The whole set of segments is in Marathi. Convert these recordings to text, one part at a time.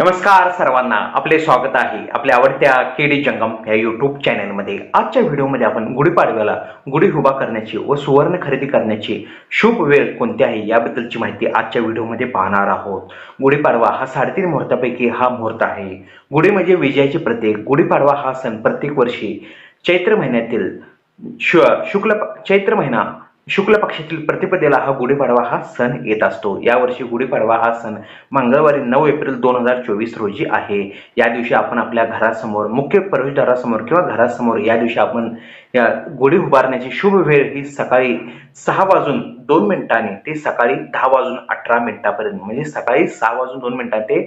नमस्कार सर्वांना आपले स्वागत आहे आपल्या आवडत्या केडी जंगम या यूट्यूब चॅनलमध्ये आजच्या व्हिडिओमध्ये आपण गुढीपाडव्याला गुढी उभा करण्याची व सुवर्ण खरेदी करण्याची शुभ वेळ कोणती आहे याबद्दलची माहिती आजच्या व्हिडिओमध्ये पाहणार आहोत. गुढीपाडवा हा साडेतीन मुहूर्तापैकी हा मुहूर्त आहे. गुढी म्हणजे विजयाचे प्रतीक. गुढीपाडवा हा सण प्रत्येक वर्षी चैत्र महिन्यातील शु शुक्ल चैत्र महिना शुक्ल पक्षातील प्रतिपदेला हा गुढीपाडवा हा सण येत असतो. यावर्षी गुढीपाडवा हा सण मंगळवारी नऊ एप्रिल दोन हजार चोवीस रोजी आहे. या दिवशी आपण आपल्या घरासमोर मुख्य प्रवेशद्वारासमोर किंवा घरासमोर या दिवशी आपण या गुढी उभारण्याची शुभ वेळ ही सकाळी सहा वाजून दोन मिनिटांनी ते सकाळी दहा वाजून अठरा मिनिटापर्यंत म्हणजे सकाळी सहा वाजून दोन मिनिटां ते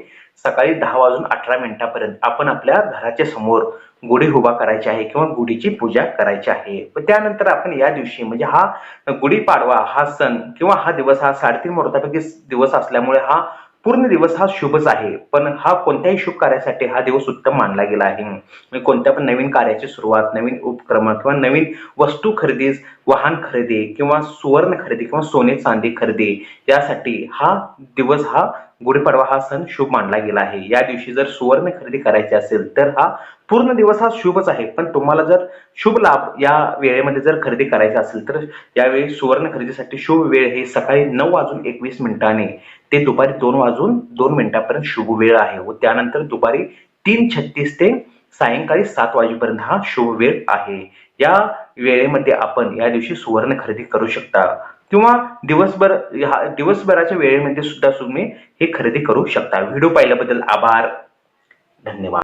सकाळी दहा वाजून अठरा मिनिटापर्यंत आपण आपल्या घराच्या समोर गुढी उभा करायची आहे किंवा गुढीची पूजा करायची आहे. व त्यानंतर आपण या दिवशी म्हणजे हा गुढीपाडवा हा सण किंवा हा दिवस हा साडेतीन मुहूर्तापैकी दिवस असल्यामुळे हा पूर्ण दिवस हा शुभच आहे. पण हा कोणत्याही शुभ कार्यासाठी हा दिवस उत्तम मानला गेला आहे. म्हणजे कोणत्या पण नवीन कार्याची सुरुवात नवीन उपक्रम किंवा नवीन वस्तू खरेदी वाहन खरेदी किंवा सुवर्ण खरेदी किंवा सोने चांदी खरेदी यासाठी हा दिवस हा गुढीपाडवा हा सण शुभ मानला गेला आहे. या दिवशी जर सुवर्ण खरेदी करायची असेल तर हा पूर्ण दिवस हा शुभच आहे. पण तुम्हाला जर शुभ लाभ या वेळेमध्ये जर खरेदी करायचा असेल तर यावेळी सुवर्ण खरेदीसाठी शुभ वेळ हे सकाळी नऊ वाजून एकवीस मिनिटाने ते दुपारी दोन वाजून दोन मिनिटापर्यंत शुभ वेळ आहे व त्यानंतर दुपारी तीन छत्तीस ते सायंकाळी सात वाजेपर्यंत हा शुभ वेळ आहे. या वेळेमध्ये आपण या दिवशी सुवर्ण खरेदी करू शकता किंवा दिवसभर ह्या दिवसभराच्या वेळेमध्ये सुद्धा तुम्ही हे खरेदी करू शकता. व्हिडिओ पाहिल्याबद्दल आभार. धन्यवाद.